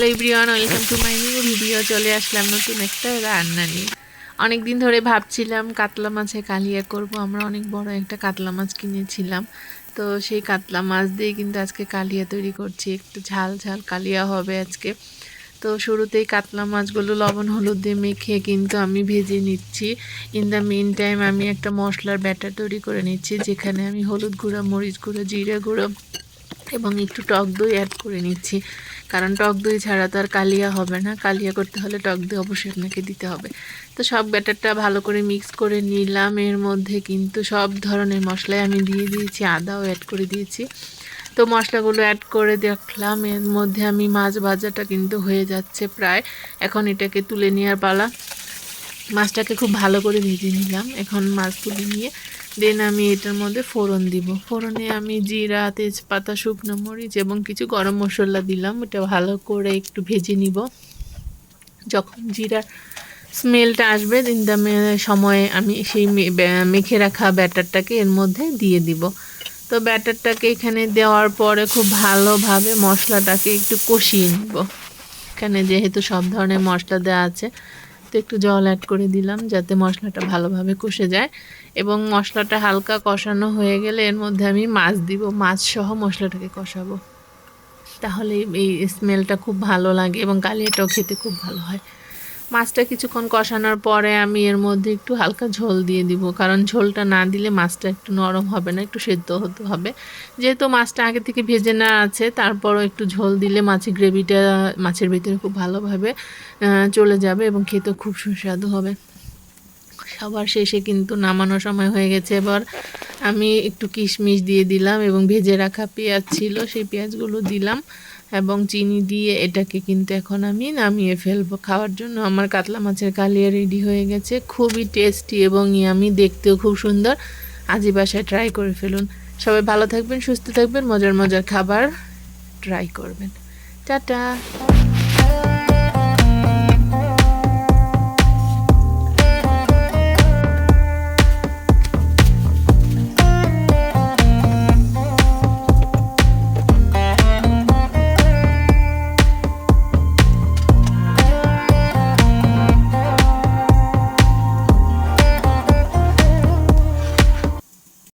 Hello everyone welcome to my new video চলে আসলাম নতুন একটা রান্না নিয়ে। অনেক দিন ধরে ভাবছিলাম কাতলা মাছে কালিয়া করব। আমরা অনেক বড় একটা কাতলা মাছ কিনেছিলাম। তো সেই কাতলা মাছ দিয়ে কিন্তু আজকে কালিয়া তৈরি করছি। একটু ঝাল ঝাল কালিয়া হবে আজকে। তো শুরুতেই কাতলা মাছগুলো লবণ, হলুদ দিয়ে মেখে কিন্তু আমি ভেজে নিচ্ছি। ইন দ্য মেন টাইম আমি একটা মশলার ব্যাটার তৈরি করে নিচ্ছি, যেখানে আমি হলুদ গুঁড়ো, মরিচ গুঁড়ো, জিরে গুঁড়ো এবং একটু টক দই অ্যাড করে নিচ্ছি। কারণ টক দই ছাড়া তো আর কালিয়া হবে না। কালিয়া করতে হলে টক দই অবশ্যই আপনাকে দিতে হবে। তো সব ব্যাটারটা ভালো করে মিক্স করে নিলাম। এর মধ্যে কিন্তু সব ধরনের মশলাই আমি দিয়ে দিয়েছি, আদাও অ্যাড করে দিয়েছি। তো মশলাগুলো অ্যাড করে দেখলাম। এর মধ্যে আমি মাছ ভাজাটা কিন্তু হয়ে যাচ্ছে প্রায়। এখন এটাকে তুলে নেওয়ার পালা। মাছটাকে খুব ভালো করে ভেজে নিলাম। এখন মাছ তুলে নিয়ে দেন আমি এটার মধ্যে ফোড়ন দিব। ফোড়নে আমি জিরা, তেজপাতা, শুকনো মরিচ এবং কিছু গরম মশলা দিলাম। এটা ভালো করে একটু ভেজে নিব। যখন জিরার স্মেলটা আসবে দিন দামে সময়ে আমি সেই মেখে রাখা ব্যাটারটাকে এর মধ্যে দিয়ে দিব। তো ব্যাটারটাকে এখানে দেওয়ার পরে খুব ভালোভাবে মশলাটাকে একটু কষিয়ে নিব। এখানে যেহেতু সব ধরনের মশলা দেওয়া আছে তো একটু জল অ্যাড করে দিলাম যাতে মশলাটা ভালোভাবে কষে যায়। এবং মশলাটা হালকা কষানো হয়ে গেলে এর মধ্যে আমি মাছ দিব। মাছ সহ মশলাটাকে কষাবো। তাহলে এই স্মেলটা খুব ভালো লাগে এবং কালিয়াটাও খেতে খুব ভালো হয়। মাছটা কিছুক্ষণ কষানোর পরে আমি এর মধ্যে একটু হালকা ঝোল দিয়ে দিব। কারণ ঝোলটা না দিলে মাছটা একটু নরম হবে না, একটু সেদ্ধ হতে হবে। যেহেতু মাছটা আগে থেকে ভেজে না আছে, তারপরও একটু ঝোল দিলে মাছের গ্রেভিটা মাছের ভিতরে খুব ভালোভাবে চলে যাবে এবং খেতে খুব সুস্বাদু হবে। সবার শেষে কিন্তু নামানোর সময় হয়ে গেছে। এবার আমি একটু কিশমিশ দিয়ে দিলাম এবং ভেজে রাখা পেঁয়াজ ছিল, সেই পেঁয়াজগুলো দিলাম। এবং চিনি দিয়ে এটাকে কিন্তু এখন আমি নামিয়ে ফেলব। খাওয়ার জন্য আমার কাতলা মাছের কালিয়া রেডি হয়ে গেছে। খুবই টেস্টি এবং আমি দেখতেও খুব সুন্দর। আজি বাসায় ট্রাই করে ফেলুন। সবাই ভালো থাকবেন, সুস্থ থাকবেন, মজার মজার খাবার ট্রাই করবেন। টাটা!